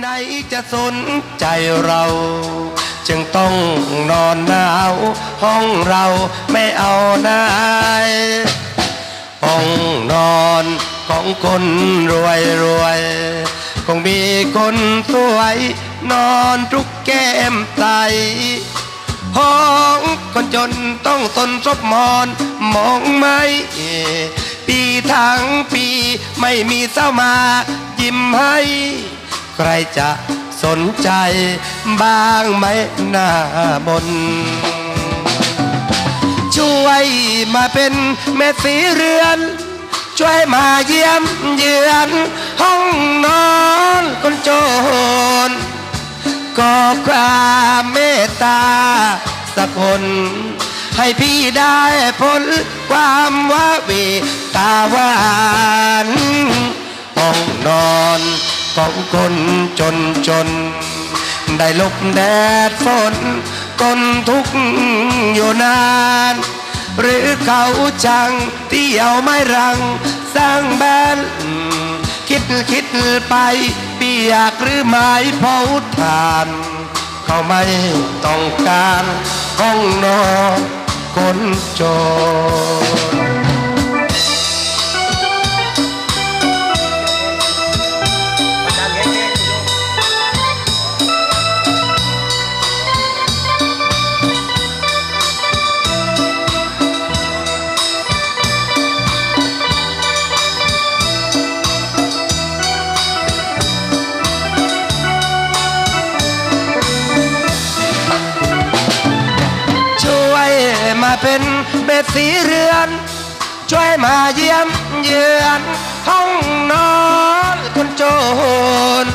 ไหนจะสนใจเรา จึงต้องนอนหนาวห้องเราไม่เอาไหนห้องนอนของคนรวยรวยคงมีคนสวย นอนทุกแก้มใสห้องคนจนต้องทนซบมอนมองไม่ปีทั้งปีไม่มีเศร้ามายิ้มให้ ใครจะสนใจบ้างไหมหน้าบน ช่วยมาเป็นแม่สีเรือน ช่วยมาเยี่ยมเยือนห้องนอนคนจนก็ความเมตตาสักคนให้พี่ได้พ้นความว้าเวตาหวานห้องนอน ของคนจนจน ได้ลบแดดฝนก้นทุกอยู่นาน หรือเขาจังที่ยวไม่รัง สร้างแบนคิดคิดไปเปียกหรือไม้เผาทาน เขาไม่ต้องการห้องนอนคนจน เบ็ดสีเรือน ช่วยมาเยี่ยมเยือนห้องนอนคนจน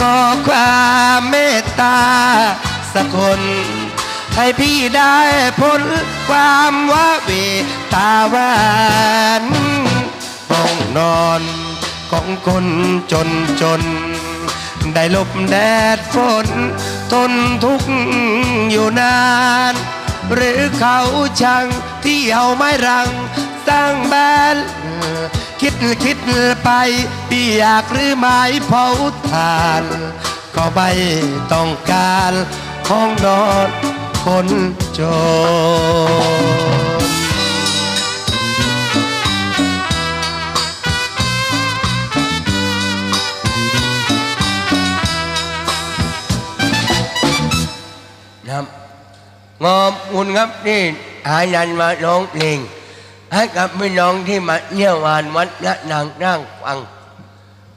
ก็ความเมตตาสักคนให้พี่ได้พ้นความว้าเวตาหวานห้องนอนของคนจนจน ได้ลบแดดฝน ทนทุกข์อยู่นาน หรือเขาช่างที่เอาไม้รังสร้างบ้านคิดคิดไปเปียกหรือไม้เผาถ่าน ก็ไม่ต้องการห้องนอนคนจน งอมคุณครับที่หายันมาร้องเพลงให้กับพี่น้องที่มาเยี่ยวงานวัดละนางร่างฟัง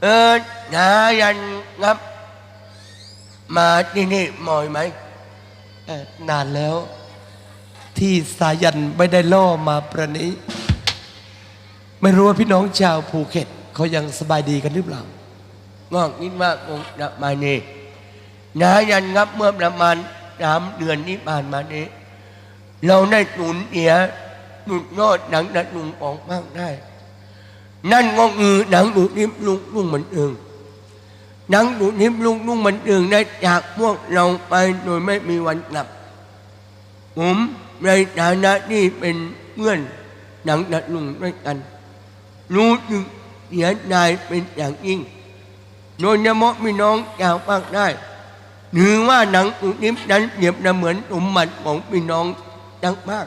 เออหายันครับ มาที่นี่บ่อยไหมเอ่อนานแล้ว ที่สายันไม่ได้ล่อมาประนี้ ไม่รู้ว่าพี่น้องชาวภูเก็ตเขายังสบายดีกันหรือเปล่างอกคิดว่าคงจะมานี่นายันครับเมื่อประมาณ สามเดือนที่ผ่านมานี้ เราได้สูญเสียหนุดยอดหนังดัดลุงออกมากได้ นั่นก็คือหนังดูดนิบลุงลุงเหมือนเอิงหนังดูดนิบลุงลุงเหมือนเอิงได้จากพวกเราไปโดยไม่มีวันกลับ ผมในฐานะที่เป็นเพื่อนหนังดัดลุงด้วยกัน รู้สึกเสียดายเป็นอย่างยิ่งโดยเฉพาะพี่น้องชาวภาคใต้ ถือว่าหนังอุนิมนั้นเปรียบเสมือนสมบัติของพี่น้องทั้งภาค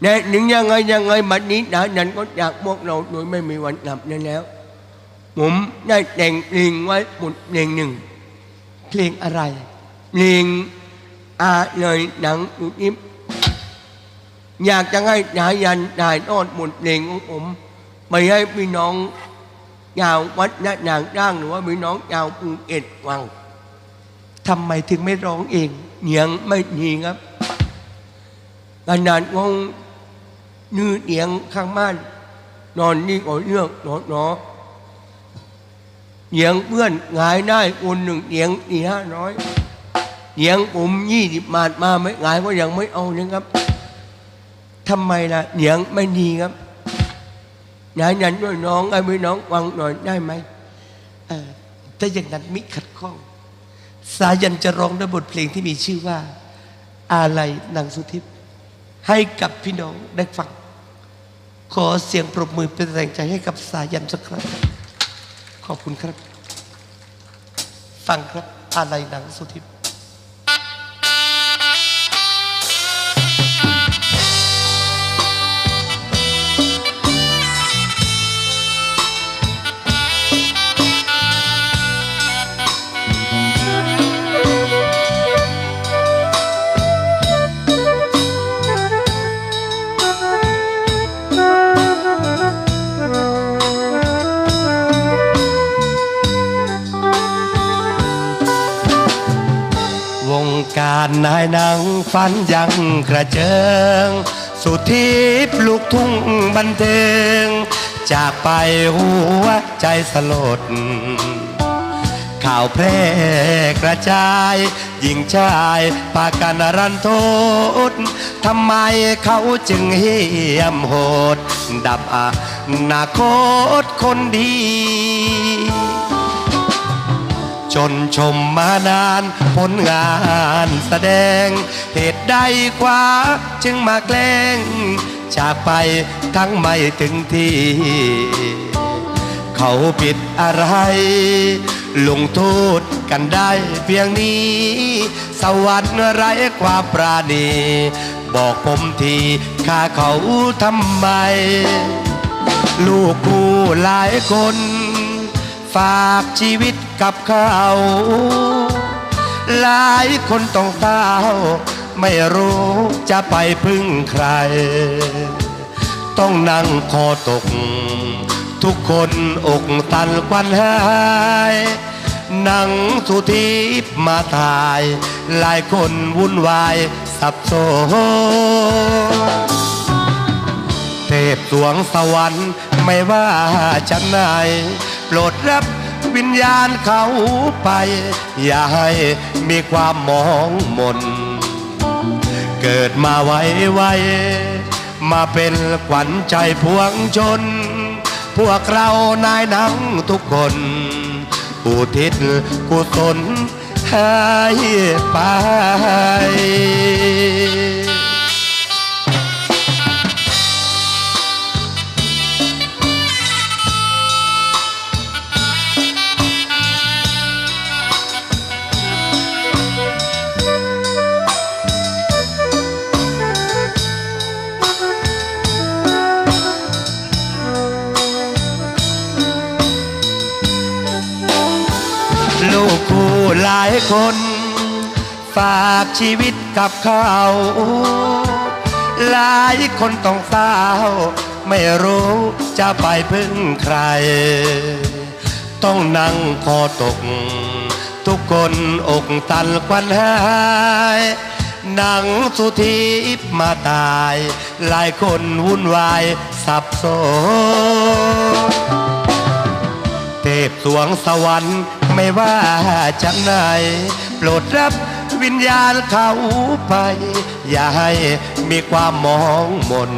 แต่ถึงยังไงยังไงบัดนี้ดานันก็จากพวกเราโดยไม่มีวันกลับนั้นแล้ว ผมได้แต่งเพลงไว้บทเพลงหนึ่ง เพลงอะไร เพลงอาเลยหนังอุนิมอยากจะให้ดายันถ่ายทอดบทเพลงของผมไปให้พี่น้องชาววัดนาหนางร่างหรือว่าพี่น้องชาวภูเก็ตฟัง ทำไมถึงไม่ร้องเองเนียงไม่มีครับขนาดวงนื้อเดียงข้างบ้าน นอนนี่ก็เลือกหนอหนอเดียงเพื่อนหงายได้คนหนึ่งเดียงสี่ห้าร้อยเดียงผมยี่สิบบาทมาไม่หงายก็ยังไม่เอานะครับทำไมล่ะเดียงไม่ดีครับยายยันด้วยน้องไอ้พี่น้องฟังหน่อยได้ไหมเอ่อถ้าอย่างนั้นมิขัดข้อง สายันจะร้องด้วยบทเพลงที่มีชื่อว่า อาลัยนางสุทิพย์ให้กับพี่น้องได้ฟัง ขอเสียงปรบมือเป็นแรงใจให้กับสายันสักครั้งขอบคุณครับ ฟังครับอาไลนังสุทิพย์ารนายหนังฟันยังกระเจิง สุทิพย์ลูกทุ่งบันเทิง จากไปหัวใจสลด ข่าวแพร่กระจายหญิงชายปากันรันโทษทำไมเขาจึงเหี้ยมโหด ดับอนาคตคนดี จนชมมานานผลงานแสดง เหตุใดกว่าจึงมาแกล้ง จากไปทั้งไม่ถึงที่ เขาผิดอะไร ลงโทษกันได้เพียงนี้ สวรรค์ไร้ความปราณี บอกผมทีข้าเขาทำไม ลูกกูหลายคน ฝากชีวิตกับเขาหลายคนต้องเต้าไม่รู้จะไปพึ่งใคร ต้องนั่งคอตก ทุกคนอกตันควันหายหนังสุทิพมาตาย หลายคนวุ่นวายสับสนเทพสวงสวรรค์ ไม่ว่าชั้นไหนโปรดรับวิญญาณเขาไป อย่าให้มีความมองมน เกิดมาไว้ไว้ มาเป็นขวัญใจพวงชน พวกเรานายหนังทุกคนอุทิศกุศลให้ไป คน ฝากชีวิตกับเขาหลายคนต้องเศร้าไม่รู้จะไปพึ่งใคร ต้องนั่งคอตก ทุกคนอกตันควันหายหนังสุทิพย์มาตาย หลายคนวุ่นวายสับสนเทพสวงสวรรค์ ไม่ว่าจะไหน โปรดรับวิญญาณเขาไป อย่าให้มีความมองมน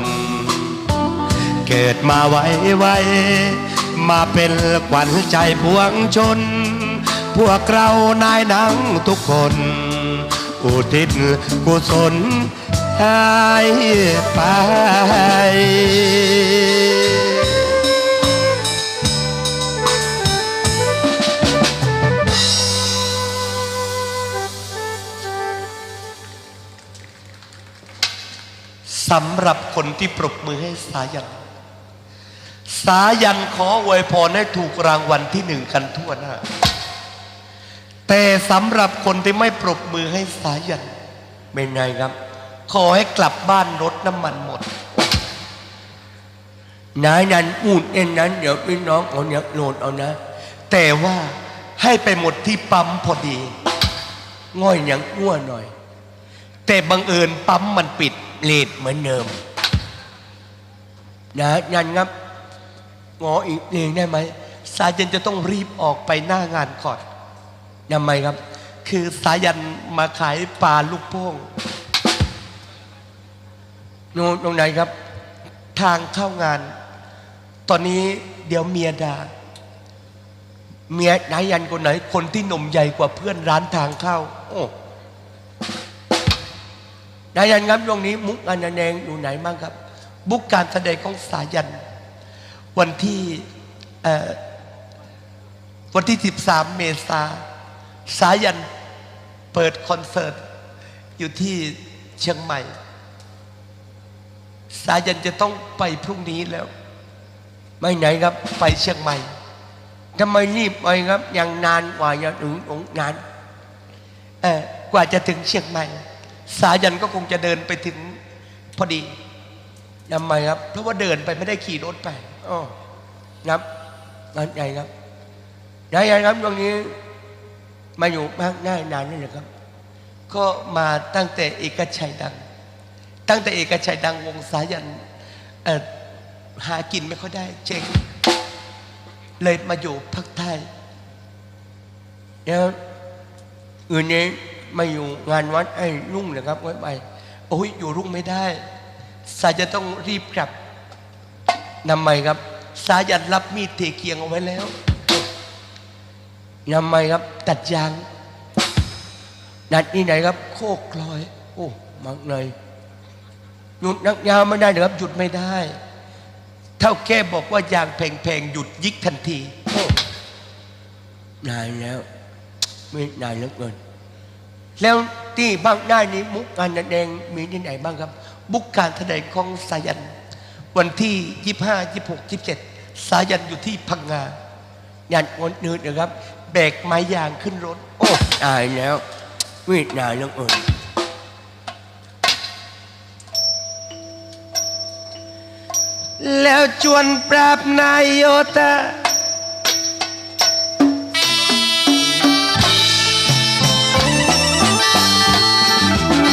เกิดมาไว้ไว้ มาเป็นขวัญใจพวงชน พวกเรานายหนังทุกคน อุทิศกุศลให้ไป สำหรับคนที่ปรบมือให้สายัน สายันขออวยพรให้ถูกรางวัลที่หนึ่งกันทั่วหน้า แต่สำหรับคนที่ไม่ปรบมือให้สายันเป็นไงครับ ขอให้กลับบ้านรถน้ำมันหมดนายนันพูดเอ็นนั้น เดี๋ยวพี่น้องเอาเนี่ยโหลดเอานะ แต่ว่าให้ไปหมดที่ปั๊มพอดี ง่อยอย่างอ้วนหน่อย แต่บังเอิญปั๊มมันปิด เลดเหมือนเดิม นะนันครับงออีกเองได้ไหมสายันจะต้องรีบออกไปหน้างานก่อนทำไมครับ คือสายันมาขายปลาลูกโป่งโน่นตรงไหนครับ ทางเข้างาน ตอนนี้เดี๋ยวเมียด่าเมียนายยันคนไหน คนที่หนุ่มใหญ่กว่าเพื่อนร้านทางเข้า โอ้ายันครับตรงนี้ มุกงานแดงอยู่ไหนบ้างครับ บุกการแสดงของสายัน วันที่วันที่ 13 เมษาสายันเปิดคอนเสิร์ต อยู่ที่เชียงใหม่ สายันจะต้องไปพรุ่งนี้แล้ว ไม่ไหนครับไปเชียงใหม่ทำไมรีบไปครับยังนานกว่าจะถึงองงานกว่าจะถึงเชียงใหม่ สายันก็คงจะเดินไปถึงพอดีทำไมครับ เพราะว่าเดินไปไม่ได้ขี่รถไปอ๋อครับงานใหญ่ครับนายใหญ่ครับตรงนี้ มาอยู่มากง่ายนานนี่เลยครับ ก็มาตั้งแต่เอกชัยดัง ตั้งแต่เอกชัยดังวงสายันหากินไม่ค่อยได้เจ๊งเลยมาอยู่ภาคใต้แล้วอื่นนี้ มาอยู่งานวัดไอ้รุ่งเลยครับไว้ไปโอ้ยอยู่รุ่งไม่ได้สายันต้องรีบกลับทำไมครับ สายันรับมีดเทเคียงเอาไว้แล้วทำไมครับ ตัดยาง นัดที่ไหนครับ โคกลอย โอ้มักเลยหยุดนักยาวไม่ได้เหรอครับหยุดไม่ได้ เท่าแก่บอกว่ายางแพงๆหยุดยิกทันทีโอ้นานแล้วไม่นานเหลือเกิน แล้วที่บ้างได้นี้มุกการแสดงมีที่ไหนบ้างครับ บุกการแสดงของสายัน วันที่ 25 26 27 สายันอยู่ที่พังงาญาติคนอื่นนะครับ แบกไม้ยางขึ้นรถ โอ้ตายแล้วไม่นานเหลือเกินแล้วจวนปราบนายโยตาแม่ควันตาว่าต้องไปจวนปราบนายโยตา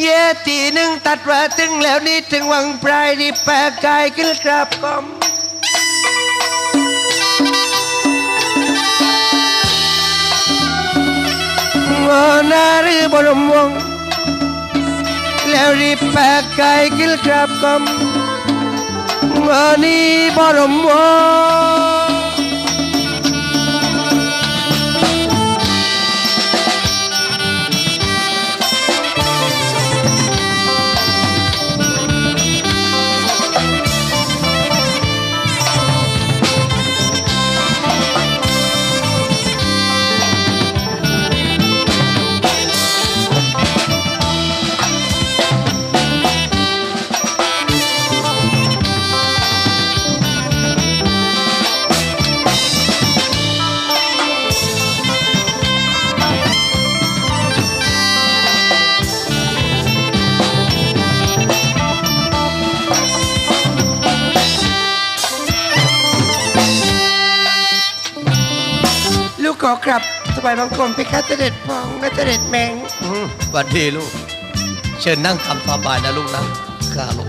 เยตีหนึ่งตัดว่าถึงแล้วนี่ถึงวังปลายดีแปลกายขึ้นกราบกอมงอนาหรือบรมวง แล้วรีบแปลกกายขึ้นกราบกอมงอนี้บรมวง กขอกลับสบายบังคมไปคัดเสด็จพองและเสด็จแมงสวัสดีลูก เชิญนั่งทำสบายนะลูกนะข้าลูก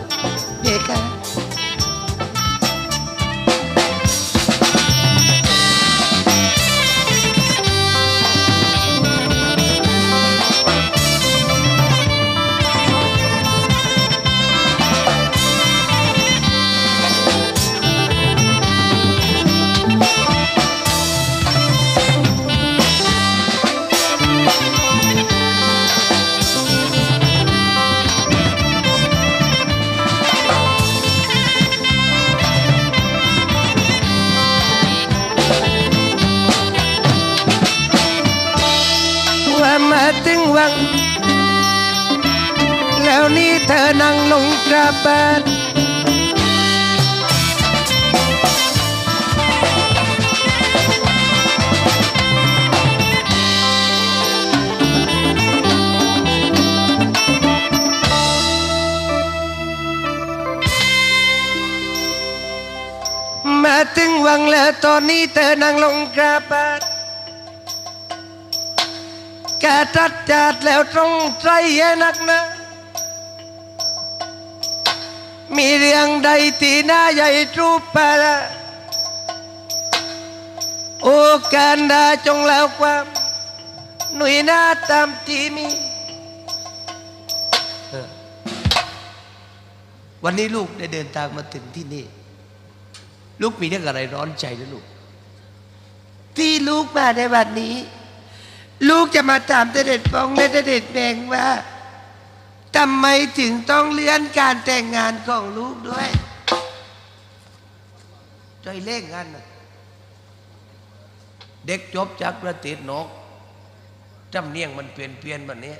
เด็กค่ะ ลงกระบาดมาถึงวังแล้วตอนนี้เธอนั่งลงกระบาดแกจัดจัดแล้วตรงใจให้นักนะ มีเรื่องใดที่น่าใหญ่รูปปะละโอการดาจงแล้วความ หนุ่ยหน้าตามที่มี วันนี้ลูกได้เดินทางมาถึงที่นี่ ลูกมีเรื่องอะไรร้อนใจนะลูก ที่ลูกมาในวันนี้ ลูกจะมาถามเสด็จปองและเสด็จแบงว่า ทำไมถึงต้องเลื่อนการแต่งงานของลูกด้วยใจเล่งกันนะเด็กจบจากประเทศนอกจำเนียงมันเปลี่ยนเปลี่ยนแบบนี้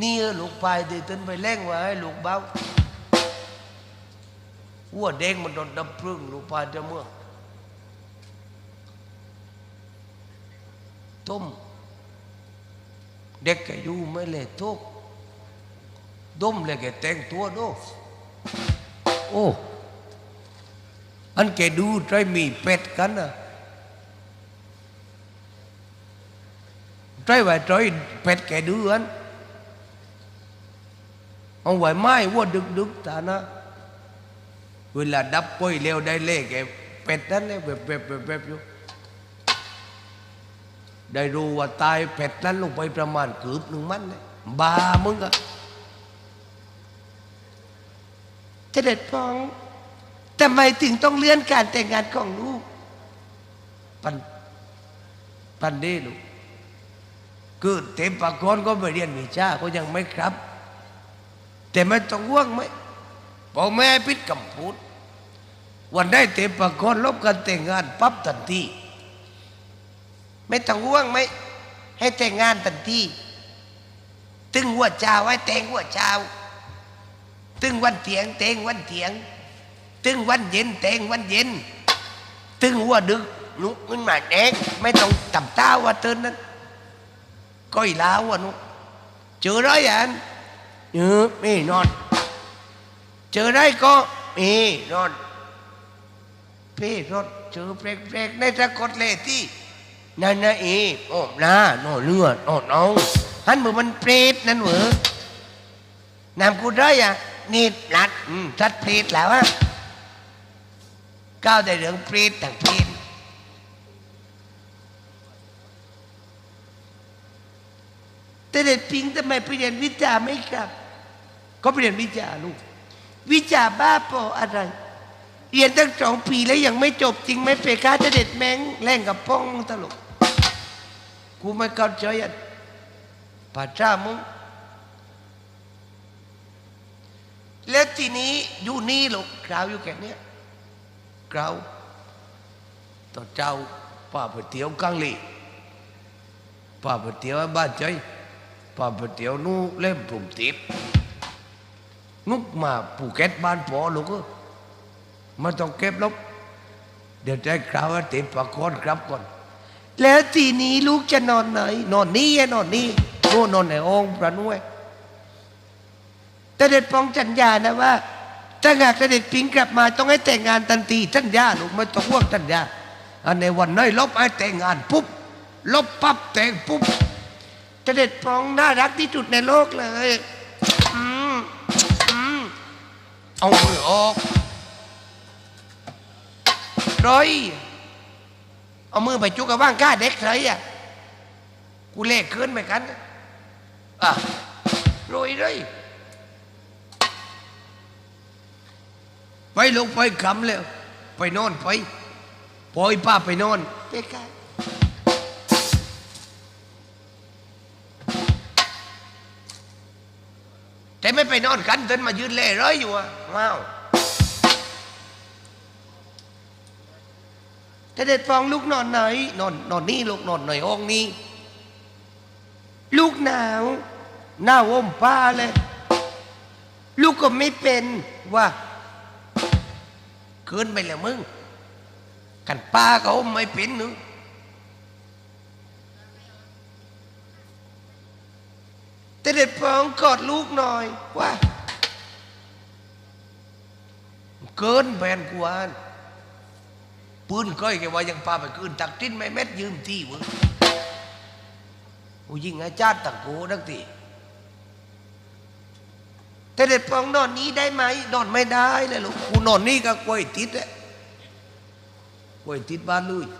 นี่เอลูกพายตีตึนไปเล่งไว้ให้ลูกเบ้าวัวเด้งมันโดนดับพึ่งลูกพายจะเมื่อต้มเด็กแกอยู่ไม่เลยทุก ดมเลยแกแต่งตัวดูโอ้อันแกดูใจมีเป็ดกันนะใจว่าใจเป็ดแกดูอันเอาไว้ไม้ว่าดึกดึกๆตานะเวลาดับป่อยเร็วได้เลขแกเป็ดนั้นเนี่ยแบบแบบแบบแบบอยู่ได้รู้ว่าตายเป็ดนั้นลงไปประมาณเกือบหนึ่งมันเลยบามึงอะ เสด็จปองทำไมถึงต้องเลื่อนการแต่งงานของลูกปันปันเดีลูกคือเต็มปากกอนก็ไปเรียนวิชาก็ยังไม่ครับ แต่ไม่ต้องว่วงไหมพอแม่พิษกำพูดวันได้เต็มปากกอนลบกันแต่งงานปั๊บทันทีไม่ต้องห่วงไหมให้แต่งงานทันทีตึงหัวเจ้าไว้แต่งหัวเจ้า ตึงวันเถียงแต่งวันเถียง ตึงวันเย็นแต่งวันเย็น ตึงหัวดึกลุกขึ้นมาแดงไม่ต้องตับตาว่าเตือนนั้นก้อยลาวอะนุกเจอร้อยอันเออไม่นอน เจอได้ก็มีนอนเพ่รถเจอเปรกๆในตะกดเลที่นั่นนะเอโอ้นาโน่เลือดน่น้องฮันมือมันเปรตนั่นเหรอนำกูได้อะ นี่นัดอืม ทัดเปรตแล้วอะก้าวได้เรื่องเปรตต่างเปรตแต่เด็ดพิงทำไมไปเรียนวิชาไม่ครับ ก็ไปเรียนวิชาลูก วิชาบ้าปออะไร เรียนตั้งสองปีแล้วยังไม่จบจริงไหมเฟก้าจะเด็ดแมงแรงกับป้องตลก กูไม่เข้าใจอะป่าจ้ามึง แล้วทีนี้อยู่นี่ลูกกราวอยู่แค่นี้ยกราวต่อเจ้าป้าไปเที่ยวกังลีป้าไปเที่ยวบ้านใจป้าไปเที่ยวนู่เล่มปุ่มติบนุกมาภูเก็ตบ้านปอลูกเอ้ยไมันต้องเก็บลบเดี๋ยวใจคราวว่าติดปากคนครับก่อน แล้วทีนี้ลูกจะนอนไหน นอนนี่นอนนี่โน่นนอนในองค์พระนุ้ย แต่เด็ดปองจัญญานะว่าถ้าหากเด็จพิงกลับมาต้องให้แต่งงานทันทีท่านย่าลูกไม่ต้องห่วงท่านย่าอันในวันน้อยลบให้แต่งงานปุ๊บลบปั๊บแต่งปุ๊บเด็จปองน่ารักที่สุดในโลกเลยอืมอืมเอามือออกร้อยเอามือไปจุกกับว่างก้าเด็กเลยอะกูเลขขึ้นไปกันอะรวยเลย ลงไปคำแล้ว ไปนอนไปปล่อยป้าไปนอนไปกันแต่ไม่ไปนอนกันเดินมายืนเล่ร้อยอยู่อะว้าวแต่เด็ดฟองลูกนอนไหนนอนนอนนี่ลูกนอนในห้องนี้ ลูกหนาวหน้าอมผ้าเลย ลูกก็ไม่เป็นว่า เกินไปแล้วมึงกันป้าก็อมไม่เป็นนึงแต่เด็ดฟองกอดลูกหน่อยว่าเกินแบนกวนปืนก้อยแกว่ายังพาไปคืนตักทิ้นไม่เม็ดยืมที่มึงกูยิงอาจารย์ตักโกดักที แต่เด็ดปองนอนนี้ได้ไหมนอนไม่ได้เลยลูกกูนอนนี่ก็กล้วยติดแหละกล้วยติดบ้านลุย